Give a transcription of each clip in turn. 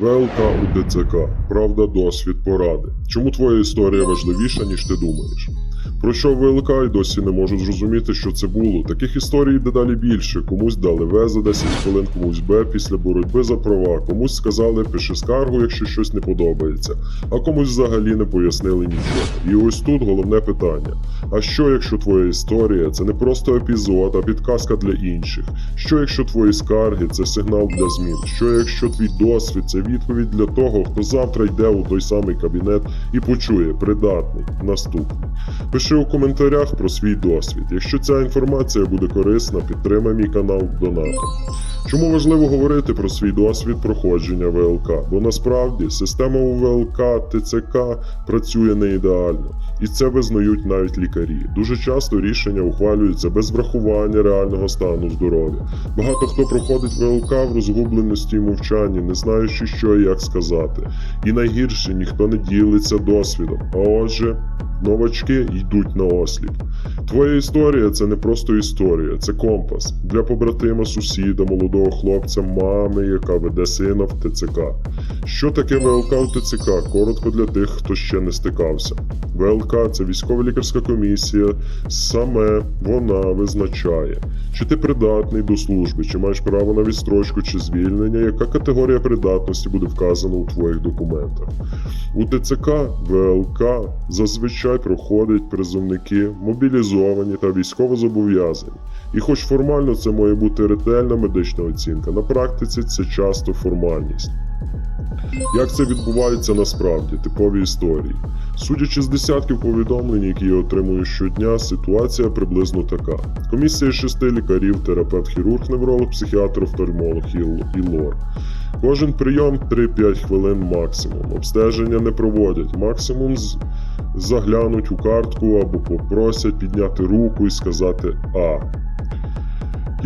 ВЛК у ДЦК. Правда, досвід, поради. Чому твоя історія важливіша, ніж ти думаєш? Про що ВЛК й досі не можуть зрозуміти, що це було. Таких історій дедалі більше. Комусь дали В за 10 хвилин, комусь Б після боротьби за права, комусь сказали пиши скаргу, якщо щось не подобається, а комусь взагалі не пояснили нічого. І ось тут головне питання: а що якщо твоя історія це не просто епізод, а підказка для інших? Що якщо твої скарги це сигнал для змін? Що якщо твій досвід це відповідь для того, хто завтра йде у той самий кабінет і почує придатний наступний? Пиши у коментарях про свій досвід. Якщо ця інформація буде корисна, підтримай мій канал донатом. Чому важливо говорити про свій досвід проходження ВЛК? Бо насправді система у ВЛК ТЦК працює не ідеально, і це визнають навіть лікарі. Дуже часто рішення ухвалюються без врахування реального стану здоров'я. Багато хто проходить ВЛК в розгубленості і мовчанні, не знаючи, що і як сказати. І найгірше ніхто не ділиться досвідом. А отже, новачки йдуть на осліп. Твоя історія це не просто історія, це компас для побратима, сусіда, молодого хлопця, мами, яка веде сина в ТЦК. Що таке ВЛК у ТЦК? Коротко для тих, хто ще не стикався. ВЛК це військова лікарська комісія. Саме вона визначає, чи ти придатний до служби, чи маєш право на відстрочку чи звільнення, яка категорія придатності буде вказана у твоїх документах. У ТЦК ВЛК зазвичай проходять призовники, мобілізовані та військовозобов'язані. І хоч формально це має бути ретельна медична оцінка, на практиці це часто формальність. Як це відбувається насправді? Типові історії. Судячи з десятків повідомлень, які я отримую щодня, ситуація приблизно така: комісія шести лікарів, терапевт, хірург, невролог, психіатр, офтальмолог і лор. Кожен прийом 3-5 хвилин максимум. Обстеження не проводять. Максимум заглянуть у картку або попросять підняти руку і сказати А.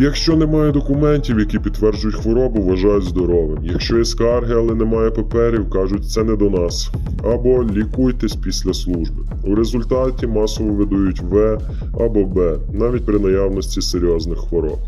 Якщо немає документів, які підтверджують хворобу, вважають здоровим. Якщо є скарги, але немає паперів, кажуть, це не до нас. Або лікуйтесь після служби. У результаті масово видають В або Б, навіть при наявності серйозних хвороб.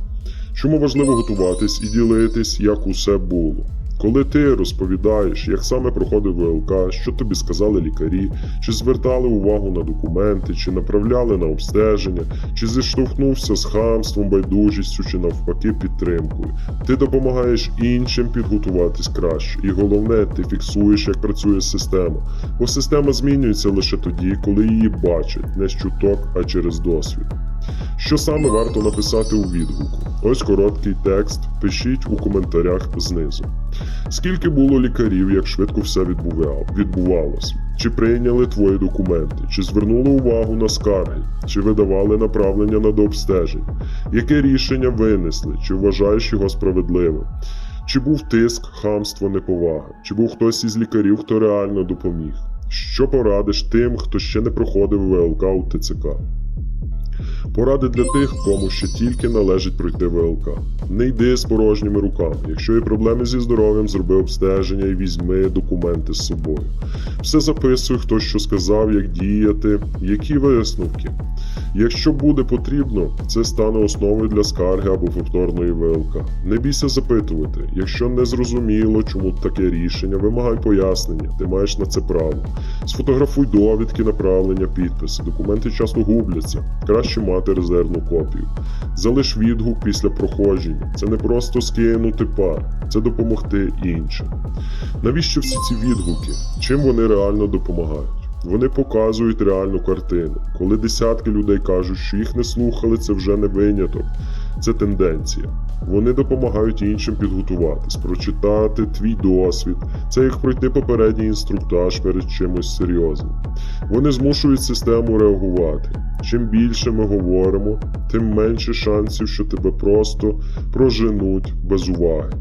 Чому важливо готуватись і ділитись, як усе було? Коли ти розповідаєш, як саме проходив ВЛК, що тобі сказали лікарі, чи звертали увагу на документи, чи направляли на обстеження, чи зіштовхнувся з хамством, байдужістю, чи навпаки підтримкою, ти допомагаєш іншим підготуватись краще. І головне, ти фіксуєш, як працює система. Бо система змінюється лише тоді, коли її бачать, не з чуток, а через досвід. Що саме варто написати у відгуку? Ось короткий текст. Пишіть у коментарях знизу. Скільки було лікарів, як швидко все відбувало- відбувалось? Чи прийняли твої документи? Чи звернули увагу на скарги? Чи видавали направлення на дообстежень? Яке рішення винесли? Чи вважаєш його справедливим? Чи був тиск, хамство, неповага? Чи був хтось із лікарів, хто реально допоміг? Що порадиш тим, хто ще не проходив ВЛК у ТЦК? Поради для тих, кому ще тільки належить пройти ВЛК. Не йди з порожніми руками. Якщо є проблеми зі здоров'ям, зроби обстеження і візьми документи з собою. Все записуй, хто що сказав, як діяти, які висновки. Якщо буде потрібно, це стане основою для скарги або повторної ВЛК. Не бійся запитувати. Якщо не зрозуміло, чому таке рішення, вимагай пояснення, ти маєш на це право. Сфотографуй довідки, направлення, підписи. Документи часто губляться. Краще мати резервну копію. Залиш відгук після проходження. Це не просто скинути пар, це допомогти іншим. Навіщо всі ці відгуки? Чим вони реально допомагають? Вони показують реальну картину. Коли десятки людей кажуть, що їх не слухали, це вже не виняток, це тенденція. Вони допомагають іншим підготуватись, прочитати твій досвід. Це як пройти попередній інструктаж перед чимось серйозним. Вони змушують систему реагувати. Чим більше ми говоримо, тим менше шансів, що тебе просто проженуть без уваги.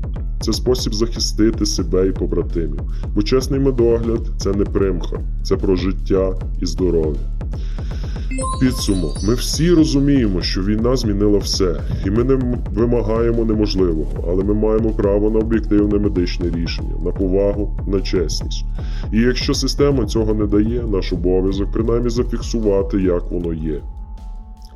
Це спосіб захистити себе і побратимів. Бо чесний медогляд це не примха, це про життя і здоров'я. Підсумок: ми всі розуміємо, що війна змінила все, і ми не вимагаємо неможливого, але ми маємо право на об'єктивне медичне рішення, на повагу, на чесність. І якщо система цього не дає, наш обов'язок принаймні зафіксувати, як воно є.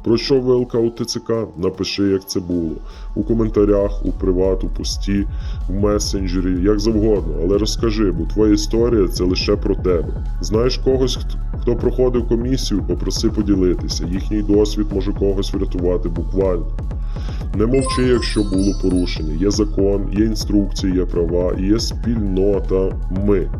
Пройшов ВЛК у ТЦК? Напиши, як це було. У коментарях, у приват, у пості, в месенджері, як завгодно, але розкажи, бо твоя історія це лише про тебе. Знаєш когось, хто- хто проходив комісію, попроси поділитися. Їхній досвід може когось врятувати буквально. Не мовчи, якщо було порушення. Є закон, є інструкції, є права, є спільнота ми.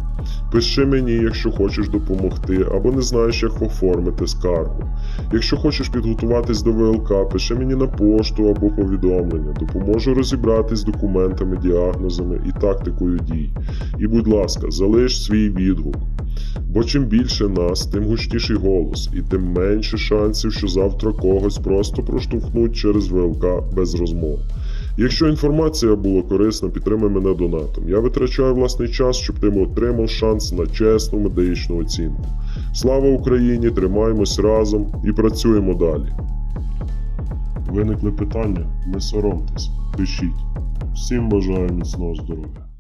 Пиши мені, якщо хочеш допомогти, або не знаєш, як оформити скаргу. Якщо хочеш підготуватись до ВЛК, пиши мені на пошту або повідомлення. Допоможу розібратись з документами, діагнозами і тактикою дій. І, будь ласка, залиш свій відгук. Бо чим більше нас, тим гучніший голос, і тим менше шансів, що завтра когось просто проштовхнуть через ВЛК без розмов. Якщо інформація була корисна, підтримай мене донатом. Я витрачаю власний час, щоб ти отримав шанс на чесну медичну оцінку. Слава Україні! Тримаємось разом і працюємо далі. Виникли питання? Не соромтесь, пишіть. Всім бажаю міцного здоров'я.